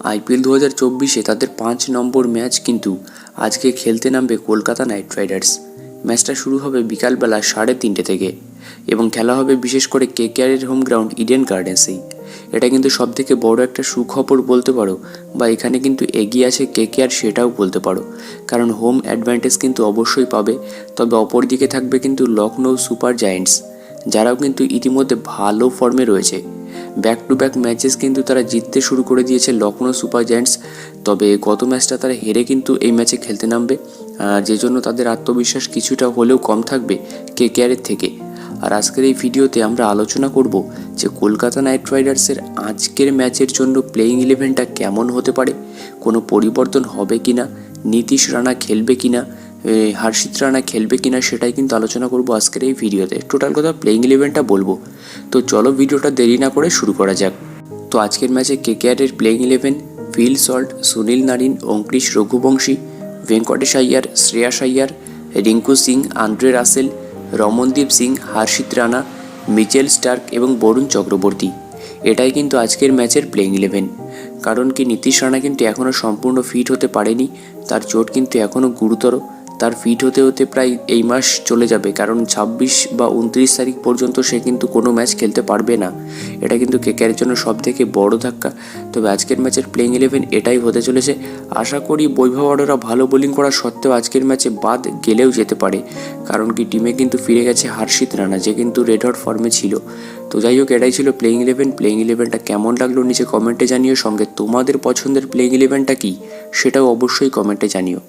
IPL দু হাজার চব্বিশে তাদের পাঁচ নম্বর ম্যাচ কিন্তু আজকে খেলতে নামবে কলকাতা নাইট রাইডার্স। ম্যাচটা শুরু হবে বিকালবেলা সাড়ে তিনটে থেকে এবং খেলা হবে বিশেষ করে কে কেকেআরের হোম গ্রাউন্ড ইডেন গার্ডেন্সেই এটা কিন্তু সব থেকে বড় একটা সুখবর বলতে পারো বা এখানে কিন্তু এগিয়ে আছে কে কেকেআর সেটাও বলতে পারো। কারণ হোম অ্যাডভান্টেজ কিন্তু অবশ্যই পাবে, তবে অপরদিকে থাকবে কিন্তু লখনৌ সুপার জায়েন্টস। যারাও কিন্তু ইতিমধ্যে ভালো ফর্মে রয়েছে। ব্যাক টু ব্যাক ম্যাচেস কিন্তু তারা জিততে শুরু করে দিয়েছে লখনৌ সুপার জায়ান্টস তবে গত ম্যাচটা তারা হেরে কিন্তু এই ম্যাচে খেলতে নামবে। যে জন্য তাদের আত্মবিশ্বাস কিছুটা হলেও কম থাকবে কে কেয়ারের থেকে। আর আজকের এই ভিডিওতে আমরা আলোচনা করব যে কলকাতা নাইট রাইডার্সের আজকের ম্যাচের জন্য প্লেয়িং ইলেভেনটা কেমন হতে পারে, কোনো পরিবর্তন হবে কি না নীতিশ রানা খেলবে কি না হার্ষিত রানা খেলবে কিনা সেটাই কিন্তু আলোচনা করব আজকের এই ভিডিওতে। টোটাল কথা প্লেইং ইলেভেনটা বলব। তো চলো ভিডিওটা দেরি না করে শুরু করা যাক। তো আজকের ম্যাচে কেকেআরের playing eleven Phil Salt, Sunil Narine Ankush Raghuvanshi, Venkatesh Iyer, Shreyas Iyer, Rinku Singh, Andre Russell, Ramandeep Singh, Harshit Rana, Mitchell Starc এবং বরুণ চক্রবর্তী। এটাই কিন্তু আজকের ম্যাচের প্লেইং ইলেভেন কারণ কি নীতিশ রানা কিন্তু এখনও সম্পূর্ণ ফিট হতে পারেনি। তার চোট কিন্তু এখনও গুরুতর। তার ফিট হতে হতে প্রায় এই মাস চলে যাবে, কারণ ছাব্বিশ বা উনত্রিশ তারিখ পর্যন্ত সে কিন্তু কোনো ম্যাচ খেলতে পারবে না। এটা কিন্তু কেকের জন্য সব থেকে বড় ধাক্কা। তবে আজকের ম্যাচের প্লেইং ইলেভেন এটাই হতে চলেছে। আশা করি বৈভব আরোরা ভালো বোলিং করা সত্ত্বেও আজকের ম্যাচে বাদ গেলেও যেতে পারে, কারণ কি টিমে কিন্তু ফিরে গেছে হার্ষিত রানা, যে কিন্তু রেড হট ফর্মে ছিল। তো যাই হোক, এটাই ছিল প্লেইং ইলেভেন প্লেইং ইলেভেনটা কেমন লাগল নিচে কমেন্টে জানিও। সঙ্গে তোমাদের পছন্দের প্লেইং ইলেভেনটা কি, সেটাও অবশ্যই কমেন্টে জানিও।